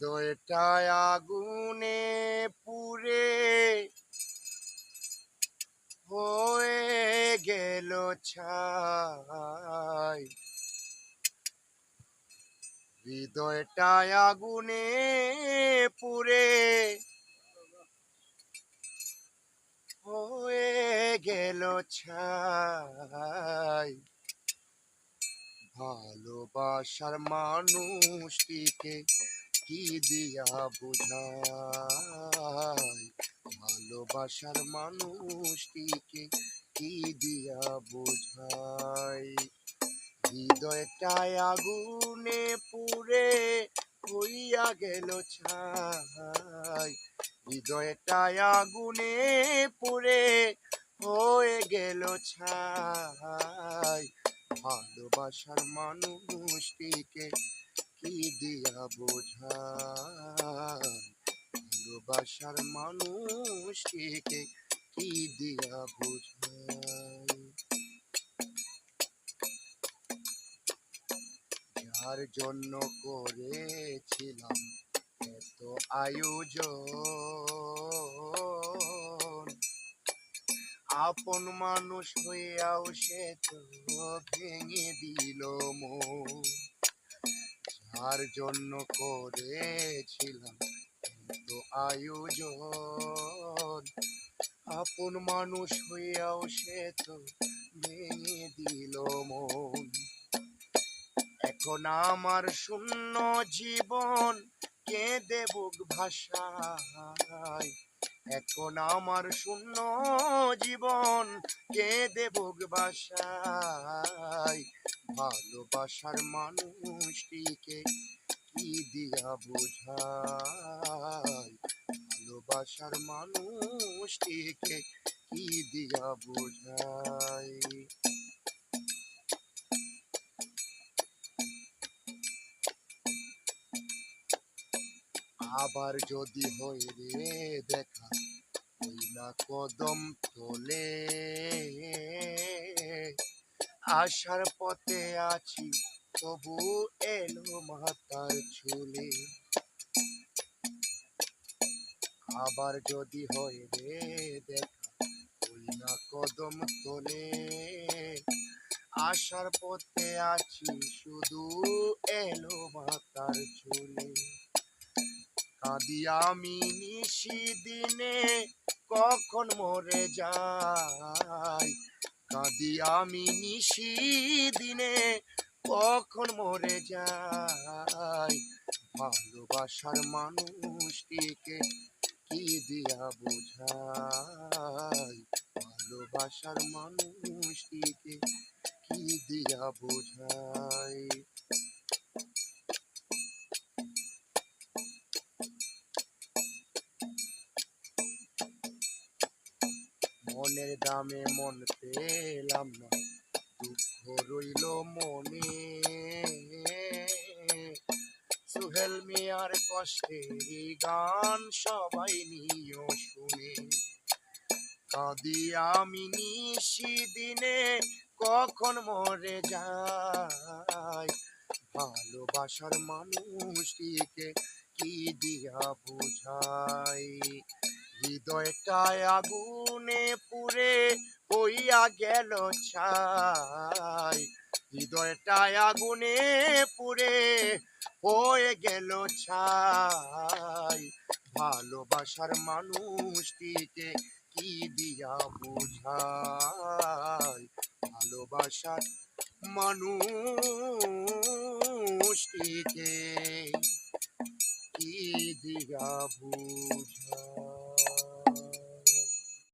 হৃদয়টায় আগুনে পুরে হয়ে গেল ছাই। হৃদয়টায় আগুনে পুরে হয়ে গেল ছাই। ভালোবাসার মানুষটিকে কি দিয়া বোঝায় ভালোবাসার মানুষটিকে কি দিয়া বোঝায় হৃদয়টায় আগুনে পুরে হইয়া গেল ছাই। হৃদয়টায় আগুনে পুরে হয়ে গেল ছাই। ভালোবাসার মানুষটিকে কি দিয়া বোঝায়? ভালোবাসার কি দিয়া বোঝায়? যার জন্য করেছিলাম এত আয়োজন। আপন মানুষ হইয়াও সে তো ভেঙে দিল মন। যার জন্য করেছিলাম এত আয়োজন। আপন মানুষ হইয়াও সে তো ভেঙে দিল মন। এখন আমার শূন্য জীবন, কেঁদে বুক ভাষায় এখন আমার শূন্য জীবন, কেঁদে বুক বাসায়। ভালোবাসার মানুষটিকে কি দিয়া বোঝায়? ভালোবাসার মানুষটিকে কি দিয়া বোঝায়? আবার যদি হই রে দেখা, ওই না কদম তোলে। আসার পথে আছি, তবু এলো মাতার চুলে আবার যদি হয় রে দেখা, ওই না কদম তোলে। আসার পথে আছি, শুধু এলো মাতার চুলে কাঁদি আমি নিশি দিনে কখন মরে যাই? কাঁদি আমি নিশি দিনে কখন মরে যাই? ভালোবাসার মানুষটিকে কি দিয়া বোঝাই? ভালোবাসার মানুষটিকে কি দিয়া বোঝাই? মনের দামে মন পেলাম না দুঃখ রইল মনে সুহেল মিয়ার কষ্টের গান সবাই নিও শুনে কাঁদি আমি নিশি দিনে কখন মরে যাই ভালোবাসার মানুষটিকে কি দিয়া বোঝাই হৃদয়টায় আগুনে পুরে হইয়া গেল ছাই। হৃদয়টায় আগুনে পুরে হয়ে গেল ছাই। ভালোবাসার মানুষটিকে কি দিয়া বোঝাই? ভালোবাসার মানুষটিকে কি দিয়া বুঝাই?